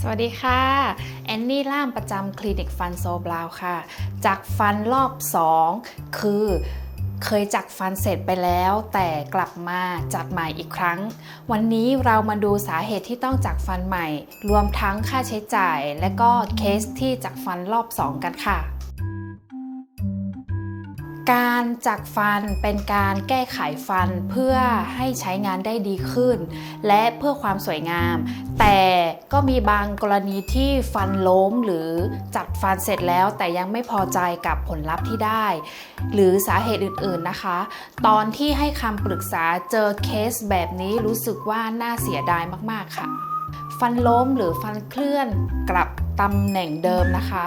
สวัสดีค่ะ แอนนี่ล่ามประจำคลินิกฟันโซบราวค่ะ จากฟันรอบ 2 คือเคยจักฟันเสร็จไปแล้ว แต่กลับมาจัดใหม่อีกครั้ง วันนี้เรามาดูสาเหตุที่ต้องจักฟันใหม่ รวมทั้งค่าใช้จ่าย และก็เคสที่จักฟันรอบ 2 กันค่ะ การจักฟันเป็นการแก้ไขฟันเพื่อให้ใช้งานได้ดีขึ้น และเพื่อความสวยงาม แต่ก็มีบางกรณีที่ฟันล้มหรือจัดฟันเสร็จแล้วแต่ยังไม่พอใจกับผลลัพธ์ที่ได้ หรือสาเหตุอื่นๆนะคะ ตอนที่ให้คำปรึกษาเจอเคสแบบนี้รู้สึกว่าน่าเสียดายมากๆค่ะ ฟันล้มหรือฟันเคลื่อนกลับตำแหน่งเดิมนะคะ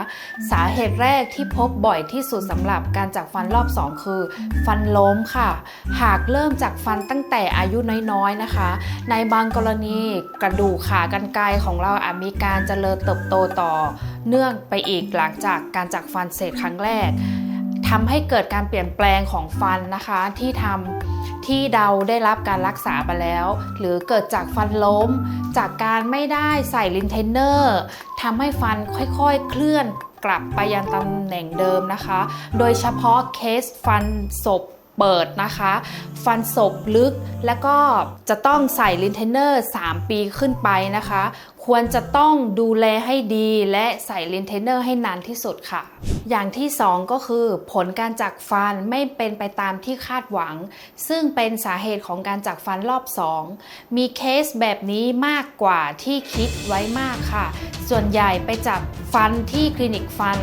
สาเหตุแรกที่พบบ่อยที่สุดสำหรับการจักฟันรอบ 2 คือ ฟันล้มค่ะ หากเริ่มจากฟันตั้งแต่อายุน้อยๆนะคะ ในบางกรณีกระดูกขากรรไกรของเราอาจมีการเจริญเติบโตต่อ เนื่องไปอีกหลังจากการจักฟันเสร็จครั้งแรก ทำให้เกิดการเปลี่ยนแปลงของฟันนะคะที่ทำที่เดาได้รับการรักษาไปแล้ว หรือเกิดจากฟันล้ม จากการไม่ได้ใส่ลินเทนเนอร์ทำให้ฟันค่อยๆ เคลื่อนกลับไปยังตำแหน่งเดิมนะคะ โดยเฉพาะเคสฟันศพเปิดนะคะ ฟันศพลึกและก็จะต้องใส่ลินเทนเนอร์ 3 ปีขึ้นไปนะคะ ควรจะต้องดูแลให้ดีและใส่ลินเทนเนอร์ให้นานที่สุดค่ะ อย่างที่ 2 ก็คือ ผลการจักฟันไม่เป็นไปตามที่คาดหวัง ซึ่งเป็นสาเหตุของการจักฟันรอบ 2 มีเคสแบบนี้มากกว่าที่คิดไว้มากค่ะ ส่วนใหญ่ไปจับฟันที่คลินิกฟัน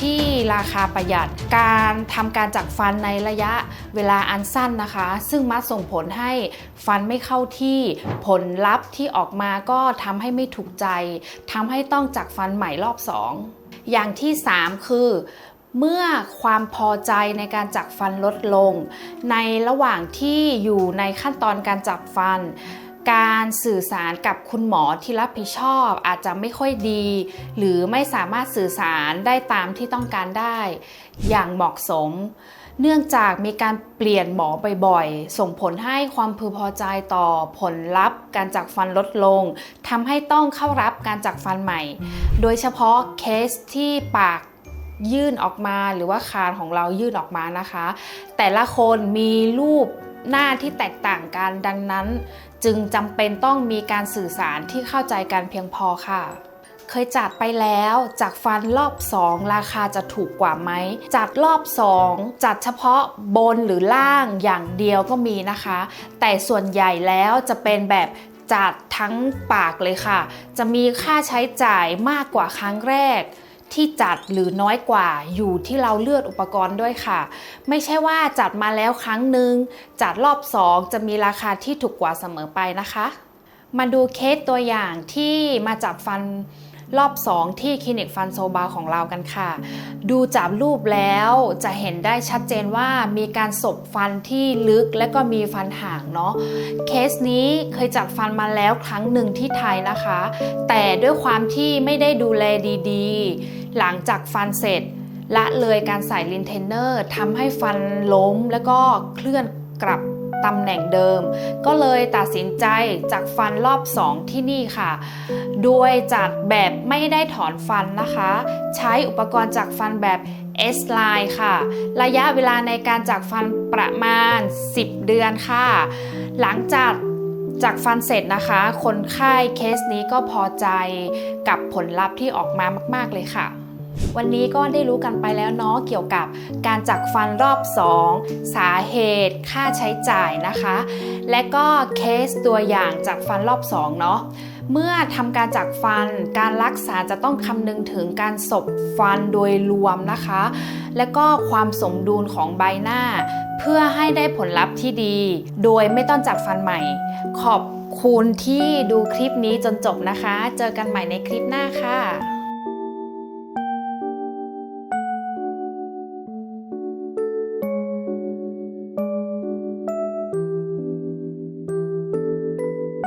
ที่ราคาประหยัดการทำการจักฟันในระยะเวลาอันสั้นนะคะ ซึ่งมักส่งผลให้ฟันไม่เข้าที่ผลลัพธ์ที่ออกมาก็ทำให้ไม่ถูกใจทำให้ต้องจักฟันใหม่รอบ 2 อย่างที่ 3 คือ เมื่อความพอใจในการจักฟันลดลง ในระหว่างที่อยู่ในขั้นตอนการจักฟัน การสื่อสารกับคุณหมอที่รับผิดชอบ อาจจะไม่ค่อยดี หรือไม่สามารถสื่อสารได้ตามที่ต้องการได้ อย่างเหมาะสม เนื่องจากมีการเปลี่ยนหมอบ่อยๆ ส่งผลให้ความพึงพอใจต่อผลลัพธ์ การจักฟันลดลงทำให้ต้องเข้ารับการจักฟันใหม่ โดยเฉพาะเคสที่ปากยื่นออกมาหรือว่าคางของเรายื่นออกมานะคะ แต่ละคนมีรูป หน้าที่แตกต่างกันดังนั้น จึงจำเป็นต้องมีการสื่อสารที่เข้าใจกันเพียงพอค่ะ เคยจัดไปแล้วจากฟันรอบ 2 ราคาจะถูกกว่าไหมจัดรอบ 2 จัดเฉพาะบนหรือล่างอย่างเดียวก็มีนะคะ แต่ส่วนใหญ่แล้วจะเป็นแบบจัดทั้งปากเลยค่ะ จะมีค่าใช้จ่ายมากกว่าครั้งแรก ที่จัดหรือน้อยกว่าอยู่ที่เราเลือกอุปกรณ์ด้วยค่ะ ไม่ใช่ว่าจัดมาแล้วครั้งหนึ่งจัดรอบ 2 จะมีราคาที่ถูกกว่าเสมอไปนะคะ มาดูเคสตัวอย่างที่มาจับฟันรอบ 2 ที่คลินิกฟันโซบาของเรากันค่ะ ดูจากรูปแล้วจะเห็นได้ชัดเจนว่ามีการสบฟันที่ลึกและก็มีฟันห่างเนาะเคสนี้เคยจัดฟันมาแล้วครั้งหนึ่งที่ไทยนะคะ แต่ด้วยความที่ไม่ได้ดูแลดีๆ หลังจากฟันเสร็จ ละเลยการใส่ลินเทนเนอร์ทำให้ฟันล้มแล้วก็เคลื่อนกลับตำแหน่งเดิม ก็เลยตัดสินใจจากฟันรอบ 2 ที่นี่ค่ะ โดยจัดแบบไม่ได้ถอนฟันนะคะ ใช้อุปกรณ์จากฟันแบบ S line ค่ะ ระยะเวลาในการจากฟันประมาณ 10 เดือนค่ะ หลังจากจากฟันเสร็จนะคะ คนไข้เคสนี้ก็พอใจกับผลลัพธ์ที่ออกมามาก ๆ เลยค่ะ วันนี้ก็ได้รู้กันไปแล้วเนาะเกี่ยวกับการจักฟันรอบ 2 สาเหตุค่าใช้จ่ายนะคะ และก็เคสตัวอย่างจากฟันรอบ 2 เนาะเมื่อทำการจักฟันการรักษาจะต้องคำนึงถึงการสบฟันโดยรวมนะคะ และก็ความสมดุลของใบหน้า เพื่อให้ได้ผลลัพธ์ที่ดี โดยไม่ต้องจัดฟันใหม่ ขอบคุณที่ดูคลิปนี้จนจบนะคะ เจอกันใหม่ในคลิปหน้าค่ะ